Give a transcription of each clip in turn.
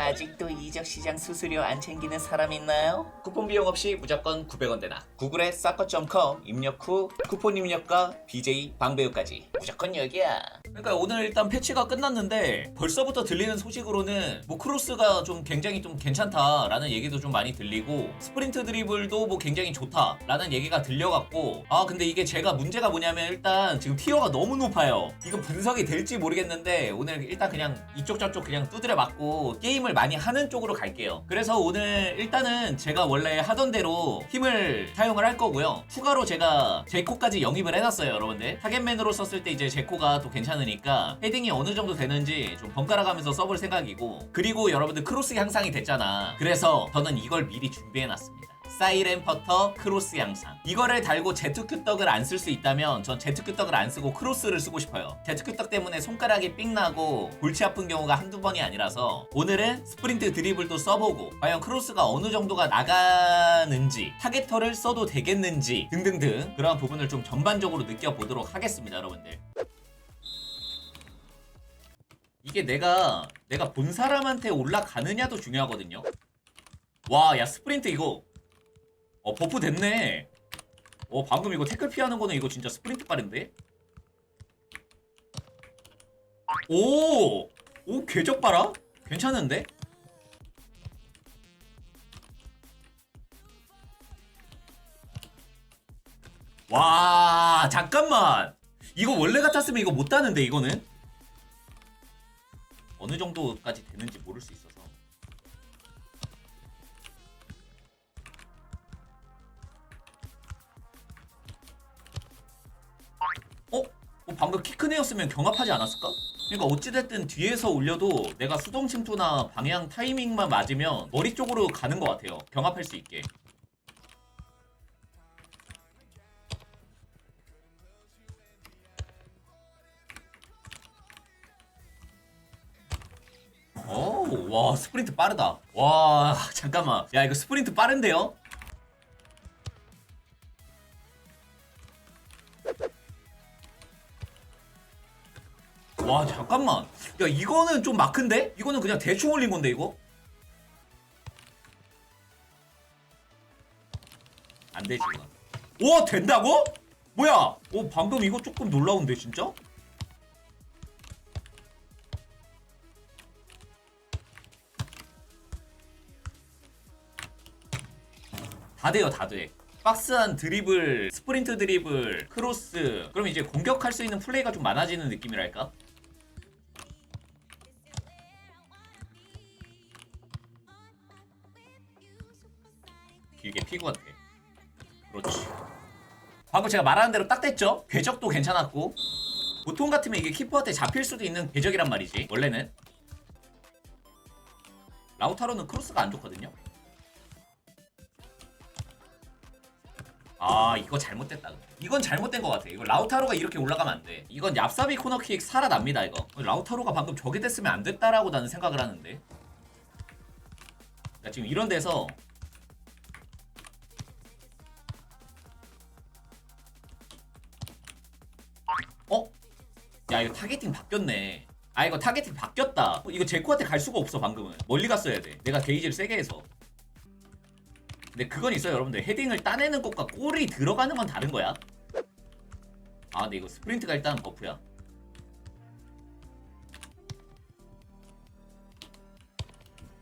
아직도 이적 시장 수수료 안 챙기는 사람 있나요? 쿠폰 비용 없이 무조건 900원 되나. 구글에 사커.com 입력 후 쿠폰 입력과 BJ 방배우까지 무조건 여기야. 그러니까 오늘 일단 패치가 끝났는데 벌써부터 들리는 소식으로는 뭐 크로스가 좀 굉장히 좀 괜찮다라는 얘기도 좀 많이 들리고 스프린트 드리블도 뭐 굉장히 좋다라는 얘기가 들려갖고 아 근데 이게 제가 문제가 뭐냐면 일단 지금 티어가 너무 높아요. 이거 분석이 될지 모르겠는데 오늘 일단 그냥 이쪽 저쪽 그냥 두드려 맞고 게임을 많이 하는 쪽으로 갈게요. 그래서 오늘 일단은 제가 원래 하던 대로 힘을 사용을 할 거고요. 추가로 제가 제코까지 영입을 해놨어요, 여러분들. 타겟맨으로 썼을 때 이제 제코가 또 괜찮으니까 헤딩이 어느 정도 되는지 좀 번갈아 가면서 써볼 생각이고 그리고 여러분들 크로스 향상이 됐잖아. 그래서 저는 이걸 미리 준비해놨습니다. 사이렌 퍼터 크로스 양상. 이거를 달고 제트큐 떡을 안 쓸 수 있다면 전 제트큐 떡을 안 쓰고 크로스를 쓰고 싶어요. 제트큐 떡 때문에 손가락이 삑 나고 골치 아픈 경우가 한두 번이 아니라서 오늘은 스프린트 드리블도 써보고 과연 크로스가 어느 정도가 나가는지 타겟터를 써도 되겠는지 등등등 그런 부분을 좀 전반적으로 느껴보도록 하겠습니다 여러분들. 이게 내가 내가 본 사람한테 올라가느냐도 중요하거든요. 와 야 스프린트 이거 어 버프 됐네 어 방금 이거 태클 피하는 거는 이거 진짜 스프린트 빠른데 오! 오 궤적 봐라 괜찮은데? 와 잠깐만 이거 원래 같았으면 이거 못 따는데 이거는 어느 정도까지 되는지 모를 수 있어서 어? 방금 키 큰 애였으면 경합하지 않았을까? 그러니까 어찌됐든 뒤에서 올려도 내가 수동 침투나 방향 타이밍만 맞으면 머리 쪽으로 가는 것 같아요. 경합할 수 있게. 오, 와, 스프린트 빠르다. 와, 잠깐만. 야, 이거 스프린트 빠른데요? 잠깐만 야 이거는 좀 마크인데? 이거는 그냥 대충 올린 건데 이거? 안 되지 이거 와 된다고? 뭐야 오 방금 이거 조금 놀라운데 진짜? 다 돼요 다돼 박스한 드리블 스프린트 드리블 크로스 그럼 이제 공격할 수 있는 플레이가 좀 많아지는 느낌이랄까? 방금 제가 말하는 대로 딱 됐죠? 궤적도 괜찮았고. 보통 같으면 이게 키퍼한테 잡힐 수도 있는 궤적이란 말이지. 원래는. 라우타로는 크로스가 안 좋거든요? 아 이거 잘못됐다. 이건 잘못된 것 같아. 이거 라우타로가 이렇게 올라가면 안돼. 이건 얍삽이 코너킥 살아납니다 이거. 라우타로가 방금 저게 됐으면 안 됐다라고 나는 생각을 하는데. 그러니까 지금 이런 데서 야 이거 타겟팅 바뀌었네. 아 이거 타겟팅 바뀌었다. 어, 이거 제코한테 갈 수가 없어 방금은. 멀리 갔어야 돼. 내가 게이지를 세게 해서. 근데 그건 있어요 여러분들. 헤딩을 따내는 것과 골이 들어가는 건 다른 거야. 아 근데 이거 스프린트가 일단 버프야.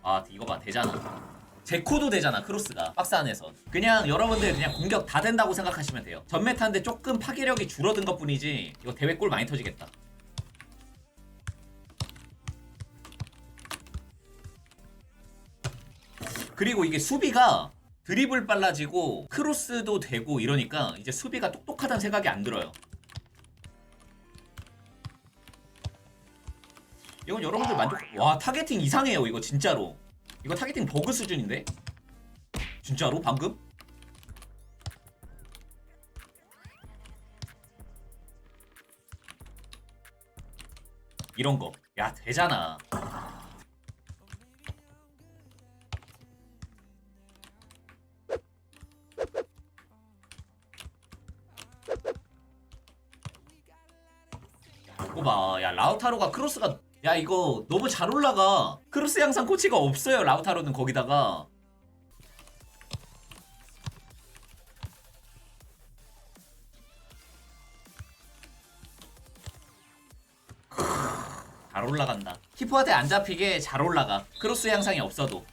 아 이거 봐. 되잖아. 제코도 되잖아 크로스가. 박스 안에서. 그냥 여러분들 그냥 공격 다 된다고 생각하시면 돼요. 전메타인데 조금 파괴력이 줄어든 것 뿐이지 이거 대회 골 많이 터지겠다 그리고 이게 수비가 드리블 빨라지고 크로스도 되고 이러니까 이제 수비가 똑똑하다는 생각이 안 들어요 이건 여러분들 만족 와 타겟팅 이상해요 이거 진짜로 이거 타겟팅 버그 수준인데? 진짜로? 방금? 이런 거. 야, 되잖아. 이거 봐. 야, 라우타로가 크로스가 야 이거 너무 잘 올라가. 크로스 양상 코치가 없어요 라우타로는 거기다가. 잘 올라간다. 키퍼한테 안 잡히게 잘 올라가. 크로스 양상이 없어도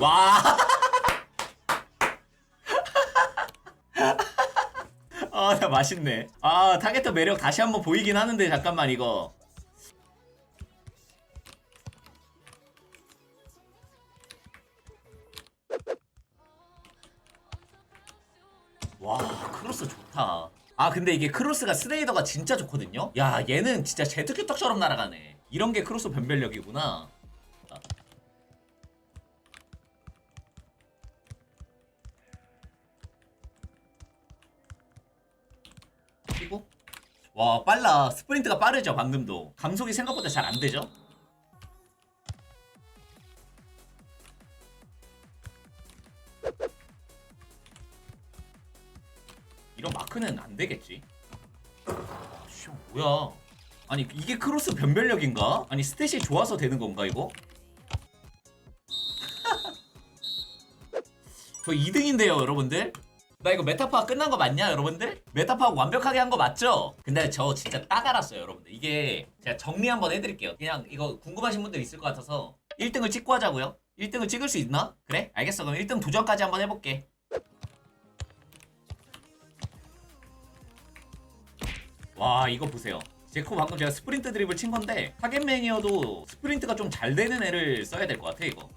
와. 아, 나 맛있네. 아, 타겟터 매력 다시 한번 보이긴 하는데 잠깐만 이거. 와, 크로스 좋다. 아, 근데 이게 크로스가 스레이더가 진짜 좋거든요? 야, 얘는 진짜 제트큐떡처럼 날아가네. 이런 게 크로스 변별력이구나. 와 빨라 스프린트가 빠르죠 방금도. 감속이 생각보다 잘 안 되죠? 이런 마크는 안 되겠지. 씨 뭐야. 아니 이게 크로스 변별력인가? 아니 스탯이 좋아서 되는 건가 이거? 저 2등인데요 여러분들 나 이거 메타파가 끝난 거 맞냐 여러분들? 메타파가 완벽하게 한 거 맞죠? 근데 저 진짜 딱 알았어요 여러분들 이게 제가 정리 한번 해드릴게요 그냥 이거 궁금하신 분들 있을 것 같아서 1등을 찍고 하자고요 1등을 찍을 수 있나? 그래? 알겠어 그럼 1등 도전까지 한번 해볼게 와 이거 보세요 제코 방금 제가 스프린트 드립을 친 건데 타겟 매니어도 스프린트가 좀 잘 되는 애를 써야 될 것 같아 이거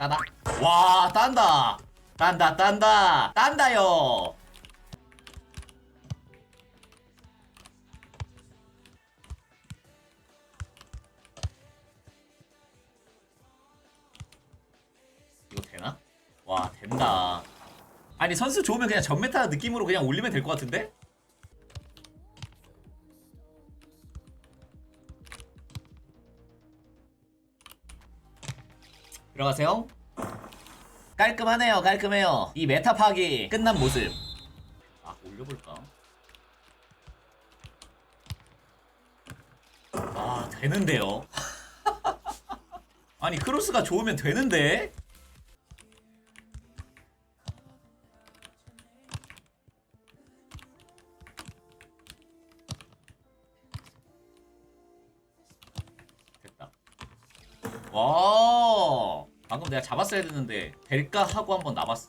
따다. 와, 딴다. 딴다, 딴다. 딴다요. 이거 되나? 와, 된다. 아니, 선수 좋으면 그냥 전메타 느낌으로 그냥 올리면 될 것 같은데? 들어가세요. 깔끔하네요, 깔끔해요. 이 메타 파기 끝난 모습. 아, 올려볼까? 아, 되는데요. 아니, 크로스가 좋으면 되는데? 됐다. 와 방금 내가 잡았어야 됐는데 될까 하고 한번 나봤어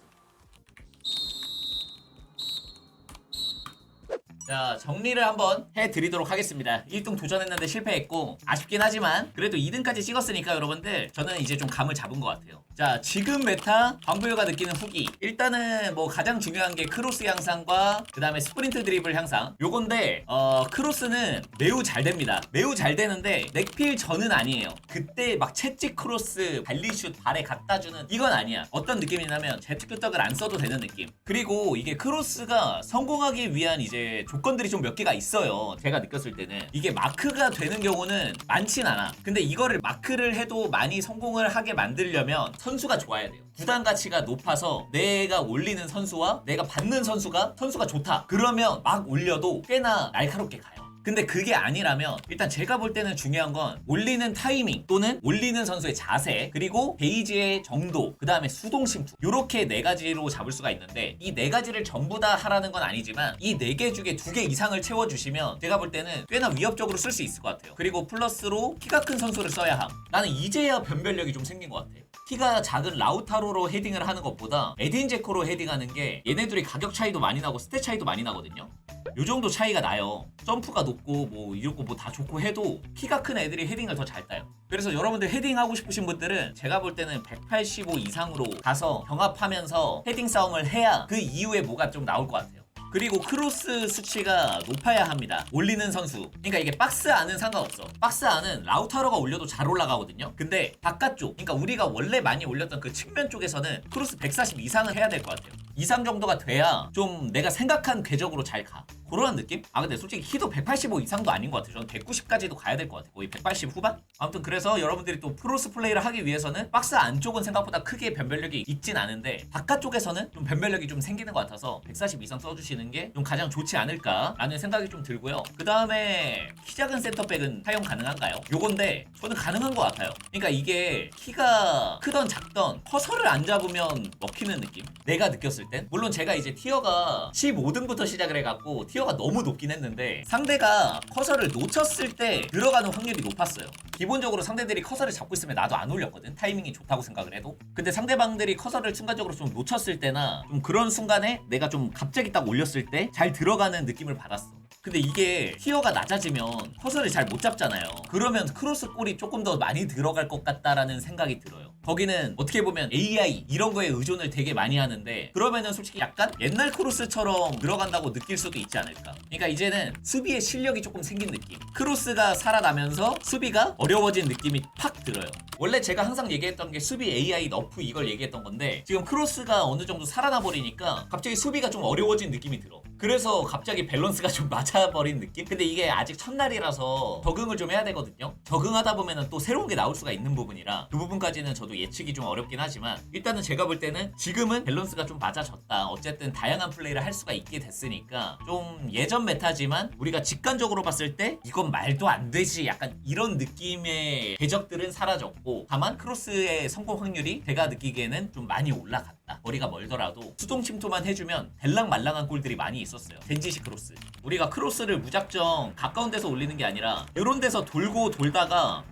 자 정리를 한번 해드리도록 하겠습니다. 1등 도전했는데 실패했고 아쉽긴 하지만 그래도 2등까지 찍었으니까 여러분들 저는 이제 좀 감을 잡은 것 같아요. 자 지금 메타 방부여가 느끼는 후기. 일단은 뭐 가장 중요한 게 크로스 향상과 그 다음에 스프린트 드리블 향상. 요건데 어 크로스는 매우 잘 됩니다. 매우 잘 되는데 넥필 전은 아니에요. 그때 막 채찍 크로스 발리슛 발에 갖다주는 이건 아니야. 어떤 느낌이냐면 제트큐떡을 안 써도 되는 느낌. 그리고 이게 크로스가 성공하기 위한 이제 조 건들이 좀 몇 개가 있어요. 제가 느꼈을 때는. 이게 마크가 되는 경우는 많진 않아. 근데 이거를 마크를 해도 많이 성공을 하게 만들려면 선수가 좋아야 돼요. 구단 가치가 높아서 내가 올리는 선수와 내가 받는 선수가 선수가 좋다. 그러면 막 올려도 꽤나 날카롭게 가요 근데 그게 아니라면 일단 제가 볼 때는 중요한 건 올리는 타이밍 또는 올리는 선수의 자세 그리고 베이지의 정도 그 다음에 수동 심투. 요렇게 네 가지로 잡을 수가 있는데 이 네 가지를 전부 다 하라는 건 아니지만 이 네 개 중에 두 개 이상을 채워주시면 제가 볼 때는 꽤나 위협적으로 쓸 수 있을 것 같아요. 그리고 플러스로 키가 큰 선수를 써야 함. 나는 이제야 변별력이 좀 생긴 것 같아요 키가 작은 라우타로로 헤딩을 하는 것보다 에딘 제코로 헤딩하는 게 얘네들이 가격 차이도 많이 나고 스탯 차이도 많이 나거든요 요 정도 차이가 나요. 점프가 높고 뭐 이렇고 뭐 다 좋고 해도 키가 큰 애들이 헤딩을 더 잘 따요. 그래서 여러분들 헤딩 하고 싶으신 분들은 제가 볼 때는 185 이상으로 가서 경합하면서 헤딩 싸움을 해야 그 이후에 뭐가 좀 나올 것 같아요. 그리고 크로스 수치가 높아야 합니다. 올리는 선수. 그러니까 이게 박스 안은 상관없어. 박스 안은 라우타로가 올려도 잘 올라가거든요. 근데 바깥쪽, 그러니까 우리가 원래 많이 올렸던 그 측면 쪽에서는 크로스 140 이상을 해야 될 것 같아요. 이상 정도가 돼야 좀 내가 생각한 궤적으로 잘 가. 그런 느낌? 아 근데 솔직히 키도 185 이상도 아닌 것 같아요. 저는 190까지도 가야 될 것 같아요. 거의 180 후반? 아무튼 그래서 여러분들이 또 프로스 플레이를 하기 위해서는 박스 안쪽은 생각보다 크게 변별력이 있진 않은데 바깥쪽에서는 좀 변별력이 좀 생기는 것 같아서 140 이상 써주시는 게 좀 가장 좋지 않을까라는 생각이 좀 들고요. 그 다음에 키 작은 센터백은 사용 가능한가요? 요건데 저는 가능한 것 같아요. 그러니까 이게 키가 크던 작던 커서를 안 잡으면 먹히는 느낌? 내가 느꼈을 땐 물론 제가 이제 티어가 15등부터 시작을 해갖고 티어가 너무 높긴 했는데 상대가 커서를 놓쳤을 때 들어가는 확률이 높았어요. 기본적으로 상대들이 커서를 잡고 있으면 나도 안 올렸거든. 타이밍이 좋다고 생각을 해도. 근데 상대방들이 커서를 순간적으로 좀 놓쳤을 때나 좀 그런 순간에 내가 좀 갑자기 딱 올렸을 때 잘 들어가는 느낌을 받았어. 근데 이게 티어가 낮아지면 커서를 잘 못 잡잖아요. 그러면 크로스 골이 조금 더 많이 들어갈 것 같다라는 생각이 들어요. 거기는 어떻게 보면 AI 이런 거에 의존을 되게 많이 하는데 그러면은 솔직히 약간 옛날 크로스처럼 들어간다고 느낄 수도 있지 않을까. 그러니까 이제는 수비의 실력이 조금 생긴 느낌. 크로스가 살아나면서 수비가 어려워진 느낌이 팍 들어요. 원래 제가 항상 얘기했던 게 수비 AI 너프 이걸 얘기했던 건데 지금 크로스가 어느 정도 살아나 버리니까 갑자기 수비가 좀 어려워진 느낌이 들어. 그래서 갑자기 밸런스가 좀 맞아버린 느낌? 근데 이게 아직 첫날이라서 적응을 좀 해야 되거든요. 적응하다 보면은 또 새로운 게 나올 수가 있는 부분이라 그 부분까지는 저도 예측이 좀 어렵긴 하지만 일단은 제가 볼 때는 지금은 밸런스가 좀 맞아졌다. 어쨌든 다양한 플레이를 할 수가 있게 됐으니까 좀 예전 메타지만 우리가 직관적으로 봤을 때 이건 말도 안 되지 약간 이런 느낌의 궤적들은 사라졌고 다만 크로스의 성공 확률이 제가 느끼기에는 좀 많이 올라갔다. 거리가 멀더라도 수동 침투만 해주면 델랑말랑한 골들이 많이 있 었어요. 덴지시 크로스. 우리가 크로스를 무작정 가까운 데서 올리는 게 아니라 이런 데서 돌고 돌다가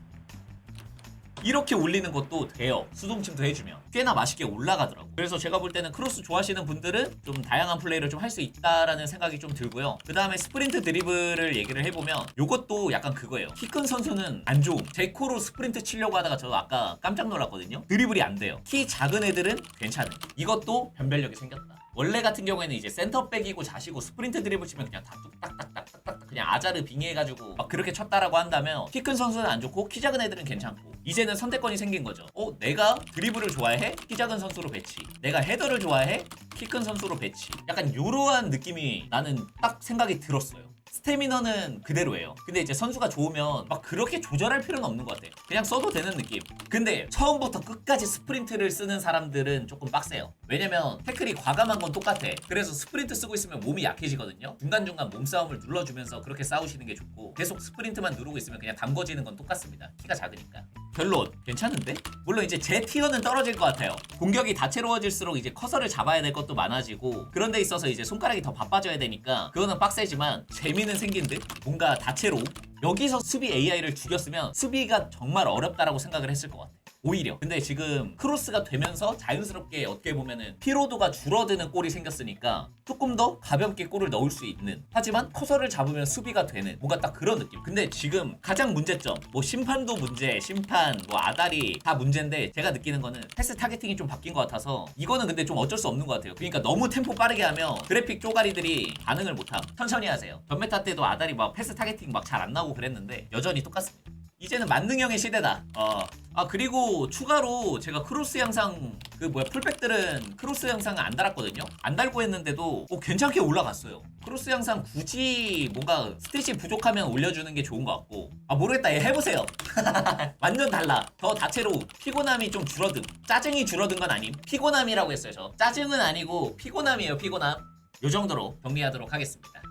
이렇게 올리는 것도 돼요. 수동 침투 해주면 꽤나 맛있게 올라가더라고. 그래서 제가 볼 때는 크로스 좋아하시는 분들은 좀 다양한 플레이를 좀 할 수 있다라는 생각이 좀 들고요. 그 다음에 스프린트 드리블을 얘기를 해보면 이것도 약간 그거예요. 키 큰 선수는 안 좋음. 제 코로 스프린트 치려고 하다가 저도 아까 깜짝 놀랐거든요. 드리블이 안 돼요. 키 작은 애들은 괜찮은. 이것도 변별력이 생겼다. 원래 같은 경우에는 이제 센터백이고 자시고 스프린트 드리블 치면 그냥 다 뚝딱딱딱딱 그냥 아자르 빙의해가지고 막 그렇게 쳤다라고 한다면 키 큰 선수는 안 좋고 키 작은 애들은 괜찮고 이제는 선택권이 생긴 거죠. 어 내가 드리블을 좋아해? 키 작은 선수로 배치. 내가 헤더를 좋아해? 키 큰 선수로 배치. 약간 요러한 느낌이 나는 딱 생각이 들었어요. 스태미너는 그대로예요. 근데 이제 선수가 좋으면 막 그렇게 조절할 필요는 없는 것 같아. 그냥 써도 되는 느낌. 근데 처음부터 끝까지 스프린트를 쓰는 사람들은 조금 빡세요. 왜냐면 태클이 과감한 건 똑같아. 그래서 스프린트 쓰고 있으면 몸이 약해지거든요. 중간중간 몸싸움을 눌러주면서 그렇게 싸우시는 게 좋고 계속 스프린트만 누르고 있으면 그냥 담궈지는 건 똑같습니다. 키가 작으니까. 별론 괜찮은데? 물론 이제 제 티어는 떨어질 것 같아요. 공격이 다채로워질수록 이제 커서를 잡아야 될 것도 많아지고 그런 데 있어서 이제 손가락이 더 바빠져야 되니까 그거는 빡세지만 재미는 생긴 듯 뭔가 다채로움 여기서 수비 AI를 죽였으면 수비가 정말 어렵다라고 생각을 했을 것 같아. 오히려. 근데 지금 크로스가 되면서 자연스럽게 어떻게 보면은 피로도가 줄어드는 골이 생겼으니까 조금 더 가볍게 골을 넣을 수 있는. 하지만 커서를 잡으면 수비가 되는 뭔가 딱 그런 느낌. 근데 지금 가장 문제점, 뭐 심판도 문제, 심판, 뭐 아다리 다 문제인데 제가 느끼는 거는 패스 타겟팅이 좀 바뀐 것 같아서 이거는 근데 좀 어쩔 수 없는 것 같아요. 그러니까 너무 템포 빠르게 하면 그래픽 쪼가리들이 반응을 못함. 천천히 하세요. 전메타 때도 아다리 막 패스 타겟팅 막 잘 안 나오고 그랬는데 여전히 똑같습니다. 이제는 만능형의 시대다. 어. 아 그리고 추가로 제가 크로스 영상 그 뭐야 풀백들은 크로스 영상을 안 달았거든요. 안 달고 했는데도 어, 괜찮게 올라갔어요. 크로스 영상 굳이 뭔가 스탯이 부족하면 올려주는 게 좋은 것 같고 아 모르겠다 얘 해보세요. 완전 달라. 더 다채로운 피곤함이 좀 줄어든. 짜증이 줄어든 건 아님. 피곤함이라고 했어요 저. 짜증은 아니고 피곤함이에요 피곤함. 요 정도로 정리하도록 하겠습니다.